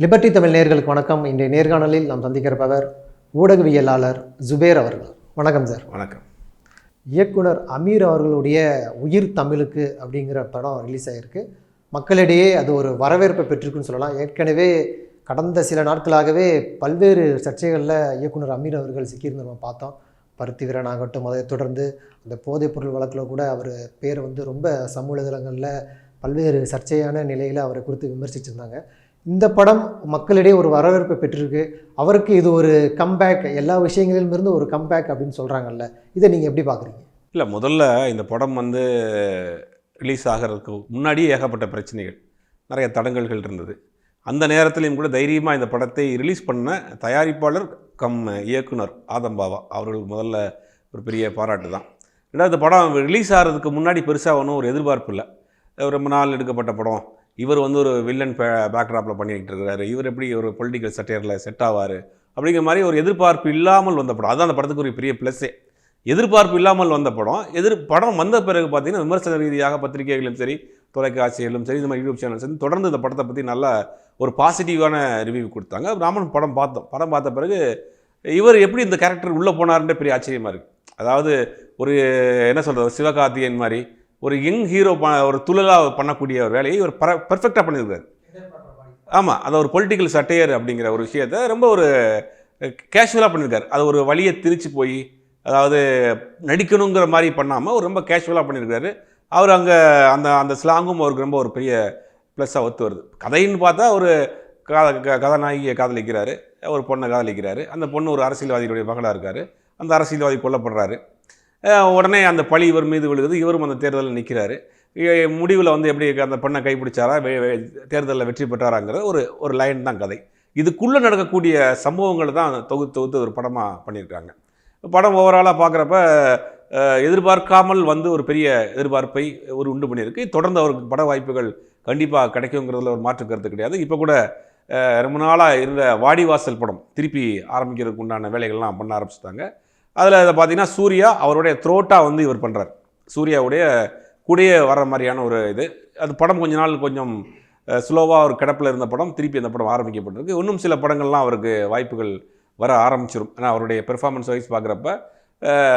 Liberty Tamil நேர்களுக்கு வணக்கம். இன்றைய நேர்காணலில் நாம் சந்திக்கிறப்பவர் ஊடகவியலாளர் ஜுபேர் அவர்கள். வணக்கம் சார். வணக்கம். இயக்குனர் அமீர் அவர்களுடைய உயிர் தமிழுக்கு அப்படிங்கிற படம் ரிலீஸ் ஆகிருக்கு மக்களிடையே அது ஒரு வரவேற்பை பெற்றிருக்குன்னு சொல்லலாம். ஏற்கனவே கடந்த சில நாட்களாகவே பல்வேறு சர்ச்சைகளில் இயக்குனர் அமீர் அவர்கள் சிக்கியிருந்து நம்ம பார்த்தோம். பருத்தி வீரன் ஆகட்டும் அதை தொடர்ந்து அந்த போதைப்பொருள் வழக்கில் கூட அவர் பேர் வந்து ரொம்ப சமூக வலைதளங்களில் பல்வேறு சர்ச்சையான நிலையில் அவரை குறித்து விமர்சிச்சிருந்தாங்க. இந்த படம் மக்களிடையே ஒரு வரவேற்பை பெற்றிருக்கு. அவருக்கு இது ஒரு கம்பேக் எல்லா விஷயங்களிலும் இருந்து ஒரு கம்பேக் அப்படின்னு சொல்கிறாங்கல்ல இதை நீங்கள் எப்படி பார்க்குறீங்க? இல்லை முதல்ல இந்த படம் வந்து ரிலீஸ் ஆகிறதுக்கு முன்னாடியே ஏகப்பட்ட பிரச்சனைகள் நிறைய தடங்கல்கள் இருந்தது. அந்த நேரத்துலையும் கூட தைரியமாக இந்த படத்தை ரிலீஸ் பண்ண தயாரிப்பாளர் கம் இயக்குனர் ஆதம்பாவா அவர்களுக்கு முதல்ல ஒரு பெரிய பாராட்டு தான். ரெண்டாவது இந்த படம் ரிலீஸ் ஆகிறதுக்கு முன்னாடி பெருசாக ஒன்றும் ஒரு எதிர்பார்ப்பு இல்லை. ரொம்ப நாள் எடுக்கப்பட்ட படம். இவர் வந்து ஒரு வில்லன் பேக்ராப்பில் பண்ணிக்கிட்டு இருக்கிறாரு. இவர் எப்படி ஒரு பொலிட்டிக்கல் சட்டையரில் செட் ஆவார்? அப்படிங்கிற மாதிரி ஒரு எதிர்பார்ப்பு இல்லாமல் வந்த படம். அதுதான் அந்த படத்துக்கு ஒரு பெரிய ப்ளஸ்ஸே எதிர்பார்ப்பு இல்லாமல் வந்த படம். எதிர் படம் வந்த பிறகு பார்த்தீங்கன்னா விமர்சன ரீதியாக பத்திரிகைகளும் சரி தொலைக்காட்சிகளும் சரி இந்த மாதிரி யூடியூப் சேனல் சரி தொடர்ந்து இந்த படத்தை பற்றி நல்ல ஒரு பாசிட்டிவான ரிவ்யூ கொடுத்தாங்க. ராமன் படம் பார்த்தோம். படம் பார்த்த பிறகு இவர் எப்படி இந்த கேரக்டர் உள்ளே போனார்ன்ற பெரிய ஆச்சரியமாக இருக்குது அதாவது ஒரு என்ன சொல்கிறது சிவகார்த்திகேயன் மாதிரி ஒரு யங் ஹீரோ ப ஒரு துளலாக பண்ணக்கூடிய ஒரு வேலையை இவர் பர பர்ஃபெக்டாக பண்ணியிருக்காரு. ஆமாம் அது ஒரு பொலிட்டிக்கல் சட்டையர் அப்படிங்கிற ஒரு விஷயத்த ரொம்ப ஒரு கேஷுவலாக பண்ணியிருக்காரு. அது ஒரு வழியை திரிச்சு போய் அதாவது நடிக்கணுங்கிற மாதிரி பண்ணாமல் ஒரு ரொம்ப கேஷுவலாக பண்ணியிருக்காரு. அவர் அங்கே அந்த அந்த ஸ்லாங்கும் அவருக்கு ரொம்ப ஒரு பெரிய ப்ளஸ்ஸாக ஒத்து வருது. கதைன்னு பார்த்தா ஒரு கா க- கதாநாயகியை காதலிக்கிறாரு. ஒரு பொண்ணை காதலிக்கிறாரு. அந்த பொண்ணு ஒரு அரசியல்வாதியுடைய மகளாக இருக்கார். அந்த அரசியல்வாதி கொல்லப்படுறாரு. உடனே அந்த பழி இவர் மீது விழுகுது. இவரும் அந்த தேர்தலில் நிற்கிறாரு முடிவில் வந்து எப்படி அந்த பெண்ணை கைப்பிடிச்சாரா? தேர்தலில் வெற்றி பெற்றாராங்கிற ஒரு ஒரு லைன் தான் கதை. இதுக்குள்ளே நடக்கக்கூடிய சம்பவங்களை தான் தொகுத்து தொகுத்து ஒரு படமாக பண்ணியிருக்காங்க. படம் ஓவராலாக பார்க்குறப்ப எதிர்பார்க்காமல் வந்து ஒரு பெரிய எதிர்பார்ப்பை ஒரு உண்டு பண்ணியிருக்கு. தொடர்ந்து அவருக்கு பட வாய்ப்புகள் கண்டிப்பாக கிடைக்குங்கிறதுல ஒரு மாற்று கருத்து கிடையாது. இப்போ கூட ரொம்ப நாளாக இருந்த வாடிவாசல் படம் திருப்பி ஆரம்பிக்கிறதுக்கு உண்டான வேலைகள்லாம் பண்ண ஆரம்பிச்சிட்டாங்க. அதில் இதை பார்த்தீங்கன்னா சூர்யா அவருடைய த்ரோட்டாக வந்து இவர் பண்ணுறார் சூர்யாவுடைய கூடயே வர மாதிரியான ஒரு இது. அது படம் கொஞ்ச நாள் கொஞ்சம் ஸ்லோவாக ஒரு கிடப்பில் இருந்த படம் திருப்பி அந்த படம் ஆரம்பிக்கப்பட்டிருக்கு. இன்னும் சில படங்கள்லாம் அவருக்கு வாய்ப்புகள் வர ஆரம்பிச்சிடும் ஆனால் அவருடைய பெர்ஃபார்மன்ஸ் வைஸ் பார்க்குறப்ப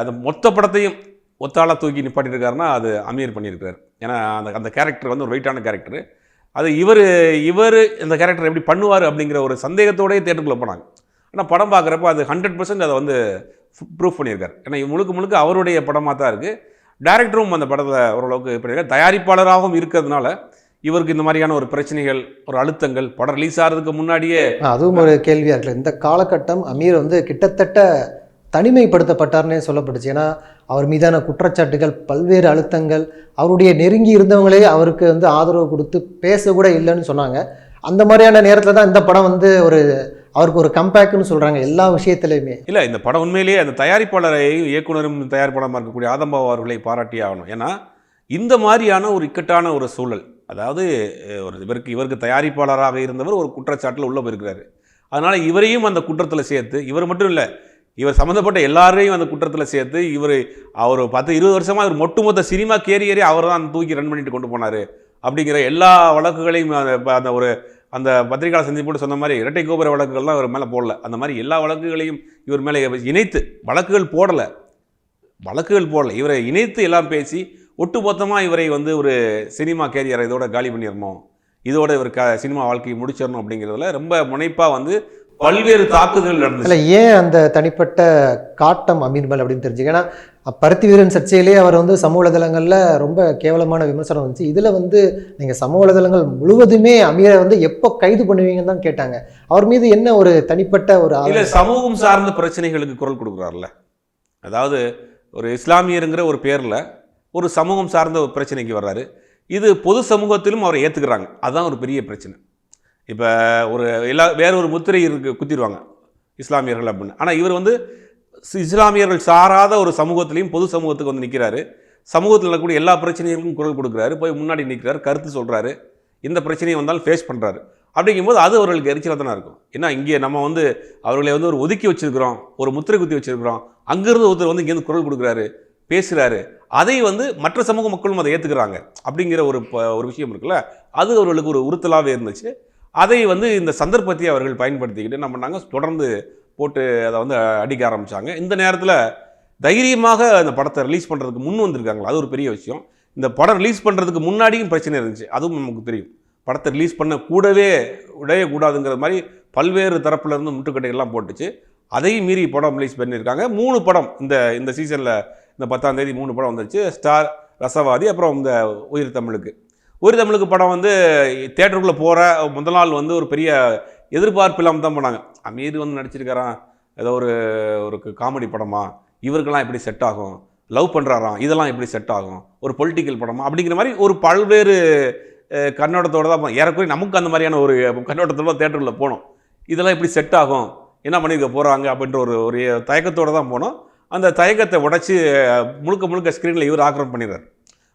அது மொத்த படத்தையும் ஒத்தாளாக தூக்கி நிப்பாட்டியிருக்காருன்னா அது அமீர் பண்ணியிருக்காரு ஏன்னா அந்த அந்த கேரக்டர் வந்து ஒரு வெயிட்டான கேரக்டர் அது இவர் இவர் இந்த கேரக்டர் எப்படி பண்ணுவார் அப்படிங்கிற ஒரு சந்தேகத்தோடயே தேட்டருக்குள்ளே போனாங்க. ஆனால் படம் பார்க்குறப்ப அது ஹண்ட்ரட் பர்சன்ட் அதை வந்து ப்ரூஃப் பண்ணியிருக்கார். ஏன்னா முழுக்க முழுக்க அவருடைய படமாக தான் இருக்குது டைரக்டரும் அந்த படத்தில் ஓரளவுக்கு பண்ணியிருக்காரு. தயாரிப்பாளராகவும் இருக்கிறதுனால இவருக்கு இந்த மாதிரியான ஒரு பிரச்சனைகள் ஒரு அழுத்தங்கள் படம் ரிலீஸ் ஆகிறதுக்கு முன்னாடியே அதுவும் ஒரு கேள்வியாக இருக்குல்ல. இந்த காலகட்டம் அமீர் வந்து கிட்டத்தட்ட தனிமைப்படுத்தப்பட்டார்னே சொல்லப்பட்டுச்சு. ஏன்னா அவர் மீதான குற்றச்சாட்டுகள் பல்வேறு அழுத்தங்கள் அவருடைய நெருங்கி இருந்தவங்களே அவருக்கு வந்து ஆதரவு கொடுத்து பேச கூட இல்லைன்னு சொன்னாங்க. அந்த மாதிரியான நேரத்தில் தான் இந்த படம் வந்து ஒரு அவருக்கு ஒரு கம்பேக்னு சொல்கிறாங்க எல்லா விஷயத்துலையுமே. இல்லை இந்த படம் உண்மையிலேயே அந்த தயாரிப்பாளரை இயக்குனரும் தயாரிப்பாளமாக இருக்கக்கூடிய ஆதம்பாவா அவர்களை பாராட்டி ஆகணும். ஏன்னா இந்த மாதிரியான ஒரு இக்கட்டான ஒரு சூழல் அதாவது ஒரு இவருக்கு இவருக்கு தயாரிப்பாளராக இருந்தவர் ஒரு குற்றச்சாட்டில் உள்ளே போயிருக்கிறாரு. அதனால் இவரையும் அந்த குற்றத்தில் சேர்த்து இவர் மட்டும் இல்லை இவர் சம்மந்தப்பட்ட எல்லாரையும் அந்த குற்றத்தில் சேர்த்து இவர் அவர் பத்து இருபது வருஷமாக இவர் ஒட்டுமொத்த சினிமா கேரியரே அவர் தான் தூக்கி ரன் பண்ணிட்டு கொண்டு போனார். அப்படிங்கிற எல்லா வழக்குகளையும் அந்த ப- அந்த ஒரு அந்த பத்திரிகையாளர் சந்திப்போடு சொன்ன மாதிரி இரட்டை கோபுர வழக்குகள்லாம் இவர் மேலே போடல. அந்த மாதிரி எல்லா வழக்குகளையும் இவர் மேலே இணைத்து வழக்குகள் போடலை. வழக்குகள் போடல. இவரை இணைத்து எல்லாம் பேசி ஒட்டுமொத்தமாக இவரை வந்து ஒரு சினிமா கேரியரை இதோட காலி பண்ணிடணும். இதோட இவர் க சினிமா வாழ்க்கையை முடிச்சிடணும் அப்படிங்கிறதுல ரொம்ப முனைப்பாக வந்து பல்வேறு தாக்குதல் நடந்துச்சு. இல்லை ஏன் அந்த தனிப்பட்ட காட்டம் அமீர் மேல் அப்படின்னு தெரிஞ்சுக்க? ஏன்னா பருத்தி வீரன் சர்ச்சையிலே அவர் வந்து சமூக வலைதளங்களில் ரொம்ப கேவலமான விமர்சனம் வந்துச்சு. இதில் வந்து நீங்கள் சமூக வலைதளங்கள் முழுவதுமே அமீரை வந்து எப்போ கைது பண்ணுவீங்கன்னு தான் கேட்டாங்க. அவர் மீது என்ன ஒரு தனிப்பட்ட ஒரு இல்ல சமூகம் சார்ந்த பிரச்சனைகளுக்கு குரல் கொடுக்குறாருல்ல. அதாவது ஒரு இஸ்லாமியருங்கிற ஒரு பேரில் ஒரு சமூகம் சார்ந்த ஒரு பிரச்சனைக்கு வர்றாரு. இது பொது சமூகத்திலும் அவரை ஏற்றுக்கிறாங்க அதுதான் ஒரு பெரிய பிரச்சனை. இப்போ ஒரு எல்லா வேற ஒரு முத்திரை இருக்கு குத்திடுவாங்க இஸ்லாமியர்கள் அப்படின்னு. ஆனால் இவர் வந்து இஸ்லாமியர்கள் சாராத ஒரு சமூகத்திலையும் பொது சமூகத்துக்கு வந்து நிற்கிறாரு சமூகத்தில் நடக்கக்கூடிய எல்லா பிரச்சனைகளுக்கும் குரல் கொடுக்குறாரு. போய் முன்னாடி நிற்கிறாரு கருத்து சொல்கிறாரு எந்த பிரச்சனையும் வந்தாலும் ஃபேஸ் பண்ணுறாரு அப்படிங்கும்போது அது அவர்களுக்கு எரிச்சலாக தானே இருக்கும். ஏன்னா இங்கே நம்ம வந்து அவர்களை வந்து ஒரு ஒதுக்கி வச்சிருக்கிறோம் ஒரு முத்திரை குத்தி வச்சிருக்கிறோம். அங்கேருந்து ஒருத்தர் வந்து இங்கேருந்து குரல் கொடுக்குறாரு பேசுகிறாரு அதை வந்து மற்ற சமூக மக்களும் அதை ஏற்றுக்கிறாங்க அப்படிங்கிற ஒரு ப- ஒரு விஷயம் இருக்குல்ல அது அவர்களுக்கு ஒரு உறுத்தலாகவே இருந்துச்சு. அதை வந்து இந்த சந்தர்ப்பத்தை அவர்கள் பயன்படுத்திக்கிட்டு என்ன பண்ணாங்க தொடர்ந்து போட்டு அதை வந்து அடிக்க ஆரம்பித்தாங்க இந்த நேரத்தில் தைரியமாக அந்த படத்தை ரிலீஸ் பண்ணுறதுக்கு முன் வந்திருக்காங்களா? அது ஒரு பெரிய விஷயம். இந்த படம் ரிலீஸ் பண்ணுறதுக்கு முன்னாடியும் பிரச்சனை இருந்துச்சு. அதுவும் நமக்கு தெரியும். படத்தை ரிலீஸ் பண்ண கூடவே உடையக்கூடாதுங்கிற மாதிரி பல்வேறு தரப்புல இருந்து முட்டுக்கட்டைகள்லாம் போட்டுச்சு. அதையும் மீறி படம் ரிலீஸ் பண்ணியிருக்காங்க. மூணு படம் இந்த இந்த சீசனில் இந்த பத்தாம் தேதி மூணு படம் வந்துருச்சு. ஸ்டார் ரசவாதி அப்புறம் இந்த உயிர் தமிழுக்கு. ஒரு தமிழுக்கு படம் வந்து தேட்டருக்குள்ளே போகிற முதல் நாள் வந்து ஒரு பெரிய எதிர்பார்ப்பு இல்லாமல் தான் போனாங்க. அமீர் வந்து நடிச்சிருக்காரான் ஏதோ ஒரு ஒரு காமெடி படமா? இவருக்கெல்லாம் எப்படி செட் ஆகும்? லவ் பண்ணுறாராம் இதெல்லாம் எப்படி செட் ஆகும்? ஒரு பொலிட்டிக்கல் படமா? அப்படிங்கிற மாதிரி ஒரு பல்வேறு கண்ணோட்டத்தோடு தான் ஏறக்குறைய நமக்கு அந்த மாதிரியான ஒரு கண்ணோட்டத்தோட தேட்டரில் போனோம். இதெல்லாம் எப்படி செட் ஆகும்? என்ன பண்ணியிருக்க போகிறாங்க அப்படின்ற ஒரு ஒரு தயக்கத்தோடு தான் போனோம். அந்த தயக்கத்தை உடச்சி முழுக்க முழுக்க ஸ்க்ரீனில் இவர் ஆக்கிரம் பண்ணிடுறார்.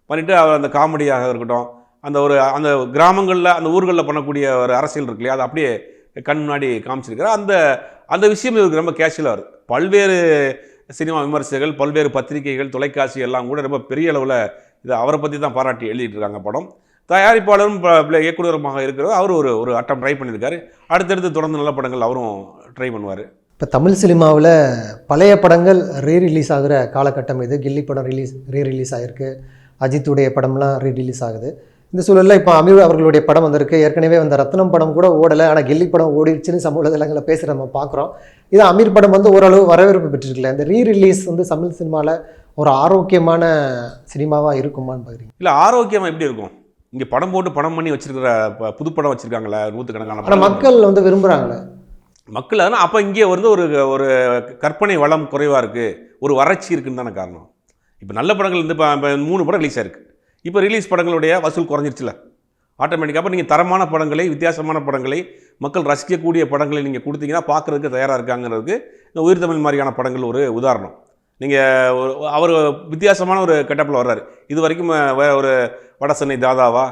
பண்ணிவிட்டு அவர் அந்த காமெடியாக இருக்கட்டும் அந்த ஒரு அந்த கிராமங்களில் அந்த ஊர்களில் பண்ணக்கூடிய ஒரு அரசியல் இருக்கு இல்லையா? அதை அப்படியே கண் முன்னாடி காமிச்சிருக்கிறார் அந்த அந்த விஷயம் இவருக்கு ரொம்ப கேஷுவலாக வருது பல்வேறு சினிமா விமர்சகர்கள் பல்வேறு பத்திரிகைகள் தொலைக்காட்சி எல்லாம் கூட ரொம்ப பெரிய அளவில் இதை அவரை பற்றி தான் பாராட்டி எழுதிட்டு இருக்காங்க படம். தயாரிப்பாளரும் இயக்குநருமாக இயக்குனருமாக இருக்கிறவர் அவர் ஒரு ஒரு அட்டம் ட்ரை பண்ணியிருக்காரு. அடுத்தடுத்து தொடர்ந்து நல்ல படங்கள் அவரும் ட்ரை பண்ணுவார். இப்போ தமிழ் சினிமாவில் பழைய படங்கள் ரீ ரிலீஸ் ஆகிற காலகட்டம் இது. கில்லி படம் ரிலீஸ் ரீ ரிலீஸ் ஆகிருக்கு அஜித்துடைய படம்லாம் ரீ ரிலீஸ் ஆகுது. இந்த சூழலில் இப்போ அமீர் அவர்களுடைய படம் வந்திருக்கு. ஏற்கனவே வந்த ரத்னம் படம் கூட ஓடலை. ஆனால் கில்லி படம் ஓடிடுச்சுன்னு சமூக வலைதளங்களில் பேசுகிற நம்ம பார்க்குறோம் இது அமீர் படம் வந்து ஓரளவு வரவேற்பு பெற்றிருக்கல. இந்த ரீ ரிலீஸ் வந்து தமிழ் சினிமாவில் ஒரு ஆரோக்கியமான சினிமாவாக இருக்குமான்னு பார்க்குறீங்க இல்லை ஆரோக்கியம் எப்படி இருக்கும்? இங்கே படம் போட்டு படம் பண்ணி வச்சிருக்கிற ப- புது படம் வச்சிருக்காங்களே நூற்றுக்கணக்கான ஆனால் படம். மக்கள் வந்து விரும்புகிறாங்களே மக்கள் அதனால் அப்போ இங்கே வந்து ஒரு ஒரு கற்பனை வளம் குறைவாக இருக்குது ஒரு வறட்சி இருக்குன்னு தானே காரணம். இப்போ நல்ல படங்கள் இப்போ இப்போ மூணு படம் ரிலீஸ் ஆயிருக்கு. இப்போ ரிலீஸ் படங்களுடைய வசூல் குறைஞ்சிருச்சுல. ஆட்டோமேட்டிக்காக அப்போ நீங்கள் தரமான படங்களை வித்தியாசமான படங்களை மக்கள் ரசிக்கக்கூடிய படங்களை நீங்கள் கொடுத்தீங்கன்னா பார்க்குறதுக்கு தயாராக இருக்காங்கிறதுக்கு இந்த உயிர் தமிழ் மாதிரியான படங்கள் ஒரு உதாரணம். நீங்கள் ஒரு அவர் வித்தியாசமான ஒரு கெட்டப்பில் வர்றாரு. இது வரைக்கும் வேறு ஒரு வட சென்னை தாதாவா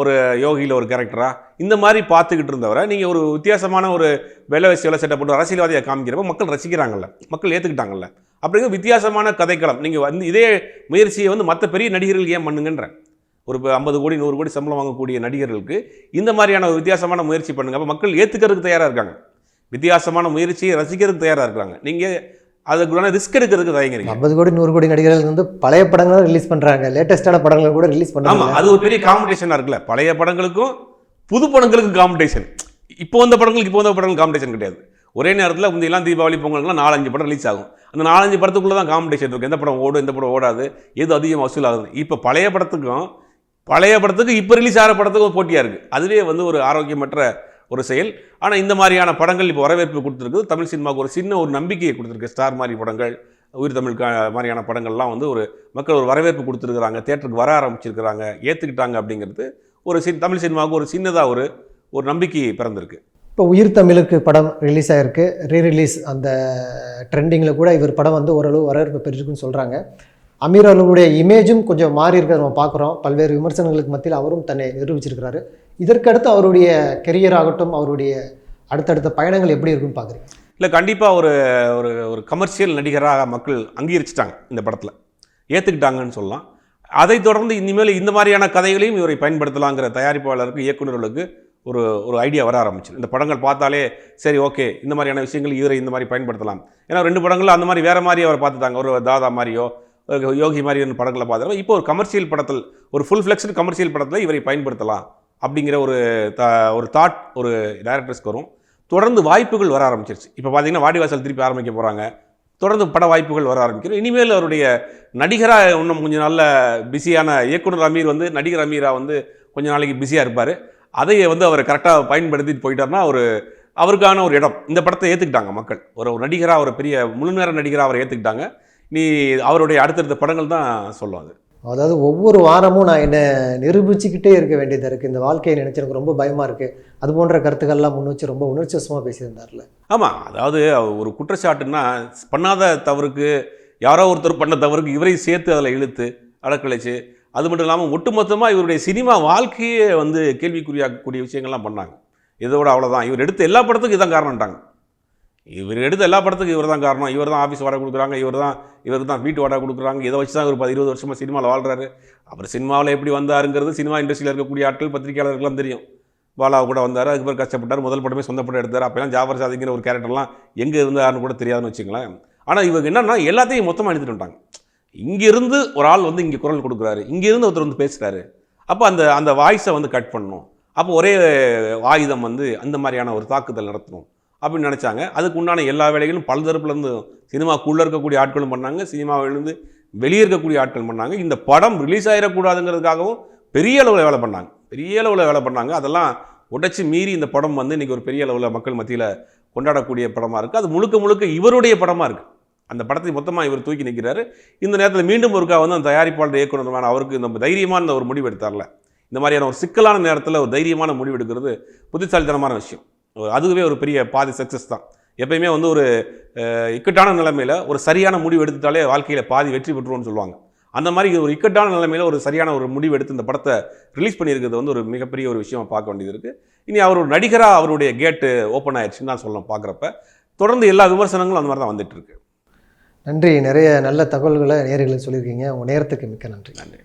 ஒரு யோகியில் ஒரு கேரக்டரா இந்த மாதிரி பார்த்துக்கிட்டு இருந்தவரை நீங்கள் ஒரு வித்தியாசமான ஒரு வேலை வச்சு வேலை சட்டை போட்டு அரசியல்வாதியை காமிக்கிறப்ப மக்கள் ரசிக்கிறாங்கல்ல. மக்கள் ஏற்றுக்கிட்டாங்கல்ல அப்படிங்கிற வித்தியாசமான கதைக்களம். நீங்கள் வந்து இதே முயற்சியை வந்து மற்ற பெரிய நடிகர்கள் ஏன் பண்ணுங்கன்றேன் ஒரு ஐம்பது கோடி நூறு கோடி சம்பளம் வாங்கக்கூடிய நடிகர்களுக்கு இந்த மாதிரியான ஒரு வித்தியாசமான முயற்சி பண்ணுங்க. அப்போ மக்கள் ஏற்றுக்கிறதுக்கு தயாராக இருக்காங்க. வித்தியாசமான முயற்சியை ரசிக்கிறதுக்கு தயாராக இருக்காங்க. நீங்கள் அதுக்குள்ளான ரிஸ்க் எடுக்கிறதுக்கு தயங்குறீங்க. ஐம்பது கோடி நூறு கோடி நடிகர்கள் வந்து பழைய படங்களை ரிலீஸ் பண்ணுறாங்க லேட்டஸ்டான படங்களை கூட ரிலீஸ் பண்ணுறாங்க அது ஒரு பெரிய காம்படிஷனாக இருக்குல்ல. பழைய படங்களுக்கும் புது படங்களுக்கும் காம்படிஷன். இப்போ வந்த படங்களுக்கு இப்போ வந்த படங்களுக்கு காம்படிஷன் கிடையாது. ஒரே நேரத்தில் முந்தையெல்லாம் தீபாவளி பொங்கலுக்குலாம் நாலஞ்சு படம் ரிலீஸ் ஆகும். அந்த நாலஞ்சு படத்துக்குள்ளே தான் காம்படிஷன் இருக்கும் எந்த படம் ஓடும் எந்த படம் ஓடாது எது அதிகம் வசூல் ஆகுது இப்போ பழைய படத்துக்கும் பழைய படத்துக்கு இப்போ ரிலீஸ் ஆகிற படத்துக்கும் போட்டியாக இருக்குது அதுவே வந்து ஒரு ஆரோக்கியமற்ற ஒரு செயல். ஆனால் இந்த மாதிரியான படங்கள் இப்போ வரவேற்பு கொடுத்துருக்குது. தமிழ் சினிமாவுக்கு ஒரு சின்ன ஒரு நம்பிக்கையை கொடுத்துருக்கு. ஸ்டார் மாதிரி படங்கள் உயிர் தமிழ் மாதிரியான படங்கள்லாம் வந்து ஒரு மக்கள் ஒரு வரவேற்பு கொடுத்துருக்குறாங்க. தேட்டருக்கு வர ஆரம்பிச்சிருக்கிறாங்க. ஏற்றுக்கிட்டாங்க அப்படிங்கிறது ஒரு சி தமிழ் சினிமாவுக்கு ஒரு சின்னதாக ஒரு ஒரு நம்பிக்கை பிறந்திருக்கு. இப்போ உயிர் தமிழுக்கு படம் ரிலீஸ் ஆகிருக்கு ரீ ரிலீஸ் அந்த ட்ரெண்டிங்கில் கூட இவர் படம் வந்து ஓரளவு வரவேற்பு பெற்றிருக்குன்னு சொல்கிறாங்க அமீர் அவர்களுடைய இமேஜும் கொஞ்சம் மாறி இருக்கிறத நம்ம பார்க்குறோம். பல்வேறு விமர்சனங்களுக்கு மத்தியில் அவரும் தன்னை நிரூபிச்சிருக்கிறாரு. இதற்கடுத்து அவருடைய கெரியர் ஆகட்டும் அவருடைய அடுத்தடுத்த பயணங்கள் எப்படி இருக்குன்னு பார்க்குறீங்க? இல்லை கண்டிப்பாக ஒரு ஒரு ஒரு கமர்ஷியல் நடிகராக மக்கள் அங்கீகரிச்சிட்டாங்க இந்த படத்தில். ஏற்றுக்கிட்டாங்கன்னு சொல்லலாம். அதைத் தொடர்ந்து இனிமேல் இந்த மாதிரியான கதைகளையும் இவரை பயன்படுத்தலாங்கிற தயாரிப்பாளருக்கு இயக்குநர்களுக்கு ஒரு ஒரு ஐடியா வர ஆரம்பிச்சு இந்த படங்கள் பார்த்தாலே சரி ஓகே இந்த மாதிரியான விஷயங்கள் இவரை இந்த மாதிரி பயன்படுத்தலாம். ஏன்னா ரெண்டு படங்களில் அந்த மாதிரி வேறு மாதிரி அவர் பார்த்துட்டாங்க. ஒரு தாதா மாதிரியோ யோகி மாதிரியான படங்களை பார்த்தாலும் இப்போ ஒரு கமர்ஷியல் படத்தில் ஒரு ஃபுல் ஃப்ளெக்ஸ்டு கமர்ஷியல் படத்தில் இவரை பயன்படுத்தலாம் அப்படிங்கிற ஒரு த ஒரு தாட் ஒரு டேரக்டர்ஸ்க்கு வரும். தொடர்ந்து வாய்ப்புகள் வர ஆரம்பிச்சிருச்சு. இப்போ பார்த்தீங்கன்னா வாடிவாசல் திருப்பி ஆரம்பிக்க போகிறாங்க தொடர்ந்து பட வாய்ப்புகள் வர ஆரம்பிக்கிறோம் இனிமேல் அவருடைய நடிகராக இன்னும் கொஞ்சம் நல்ல பிஸியான இயக்குனர் அமீர் வந்து நடிகர் அமீராக வந்து கொஞ்ச நாளைக்கு பிஸியாக இருப்பார். அதை வந்து அவர் கரெக்டாக பயன்படுத்திட்டு போயிட்டார்னா ஒரு அவருக்கான ஒரு இடம். இந்த படத்தை ஏற்றுக்கிட்டாங்க மக்கள். ஒரு ஒரு நடிகராக ஒரு பெரிய முழுநேர நடிகராக அவரை ஏற்றுக்கிட்டாங்க நீ அவருடைய அடுத்தடுத்த படங்கள் தான் சொல்லும் அது. அதாவது ஒவ்வொரு வாரமும் நான் என்னை நிரூபிச்சுக்கிட்டே இருக்க வேண்டியதாக இருக்குது இந்த வாழ்க்கையை நினச்சி எனக்கு ரொம்ப பயமாக இருக்குது அது போன்ற கருத்துக்கள்லாம் முன் வச்சு ரொம்ப உணர்ச்சிவசமாக பேசியிருந்தார்ல. ஆமாம் அதாவது ஒரு குற்றச்சாட்டுன்னா பண்ணாத தவறுக்கு யாரோ ஒருத்தர் பண்ண தவறுக்கு இவரையும் சேர்த்து அதில் இழுத்து அடக்கழிச்சு அது மட்டும் இல்லாமல் ஒட்டுமொத்தமாக இவருடைய சினிமா வாழ்க்கையே வந்து கேள்விக்குறியாக்கக்கூடிய விஷயங்கள்லாம் பண்ணாங்க. இதோட அவ்வளோதான் இவர் எடுத்த எல்லா படத்துக்கும் இதான் காரணம்ட்டாங்க இவர் எடுத்த எல்லா படத்துக்கும் இவர் தான் காரணம். இவர் தான் ஆஃபீஸ் வாடகை கொடுக்குறாங்க. இவர் தான் இவருக்கு தான் வீட்டு வாடகை கொடுக்குறாங்க. இதை வச்சு தான் இவர் பத்து இருபது வருஷமாக சினிமாவில் வாழ்கிறாரு அவர் சினிமாவில் எப்படி வந்தாருங்கிறது சினிமா இண்டஸ்ட்ரியில் இருக்கக்கூடிய ஆட்கள் பத்திரிகையாளர்கள்லாம் தெரியும். பாலா கூட வந்தார் அதுக்கப்புறம் கஷ்டப்பட்டார். முதல் படமே சொந்த படம் எடுத்தார். அப்போலாம் ஜாவர் சாதிங்கிற ஒரு கேரக்டர்லாம் எங்கே இருந்தாருன்னு கூட தெரியாதுன்னு வச்சுங்களேன் ஆனால் இவங்க என்னென்னா எல்லாத்தையும் மொத்தமாக எடுத்துகிட்டு வந்துட்டாங்க. இங்கிருந்து ஒரு ஆள் வந்து இங்கே குரல் கொடுக்குறாரு. இங்கிருந்து ஒருத்தர் வந்து பேசுகிறாரு அப்போ அந்த அந்த வாய்ஸை வந்து கட் பண்ணணும் அப்போ ஒரே ஆயுதம் வந்து அந்த மாதிரியான ஒரு தாக்குதல் நடத்தணும் அப்படின்னு நினச்சாங்க. அதுக்கு உண்டான எல்லா வேலைகளும் பல தரப்புலேருந்து சினிமாக்குள்ளே இருக்கக்கூடிய ஆட்களும் பண்ணாங்க. சினிமாவிலேருந்து வெளியே இருக்கக்கூடிய ஆட்கள் பண்ணாங்க. இந்த படம் ரிலீஸ் ஆகிடக்கூடாதுங்கிறதுக்காகவும் பெரிய அளவில் வேலை பண்ணாங்க. பெரிய அளவில் வேலை பண்ணாங்க. அதெல்லாம் உடைச்சி மீறி இந்த படம் வந்து இன்றைக்கி ஒரு பெரிய அளவில் மக்கள் மத்தியில் கொண்டாடக்கூடிய படமாக இருக்குது அது முழுக்க முழுக்க இவருடைய படமாக இருக்குது அந்த படத்தை மொத்தமாக இவர் தூக்கி நிற்கிறாரு இந்த நேரத்தில் மீண்டும் ஒருக்கா வந்து அந்த தயாரிப்பாளர் இயக்குனருமான அவருக்கு நம்ம தைரியமான ஒரு முடிவு எடுத்தார்ல. இந்த மாதிரியான ஒரு சிக்கலான நேரத்தில் ஒரு தைரியமான முடிவு எடுக்கிறது புத்திசாலித்தனமான விஷயம். அதுவே ஒரு பெரிய பாதி சக்ஸஸ் தான். எப்பயுமே வந்து ஒரு இக்கட்டான நிலைமையில் ஒரு சரியான முடிவு எடுத்துட்டாலே வாழ்க்கையில் பாதி வெற்றி பெற்றுருவோம்னு சொல்லுவாங்க. அந்த மாதிரி இது ஒரு இக்கட்டான நிலைமையில் ஒரு சரியான ஒரு முடிவு எடுத்து இந்த படத்தை ரிலீஸ் பண்ணியிருக்கிறது வந்து ஒரு மிகப்பெரிய ஒரு விஷயமாக பார்க்க வேண்டியது இருக்குது இனி அவர் ஒரு நடிகராக அவருடைய கேட்டு ஓப்பன் ஆயிடுச்சுன்னு தான் சொல்லலாம் பார்க்குறப்ப. தொடர்ந்து எல்லா விமர்சனங்களும் அந்த மாதிரி தான் வந்துட்டு இருக்கு. நன்றி. நிறைய நல்ல தகவல்களை நேர்களுக்கு சொல்லியிருக்கீங்க. உங்கள் நேரத்துக்கு மிக்க நன்றி. நன்றி.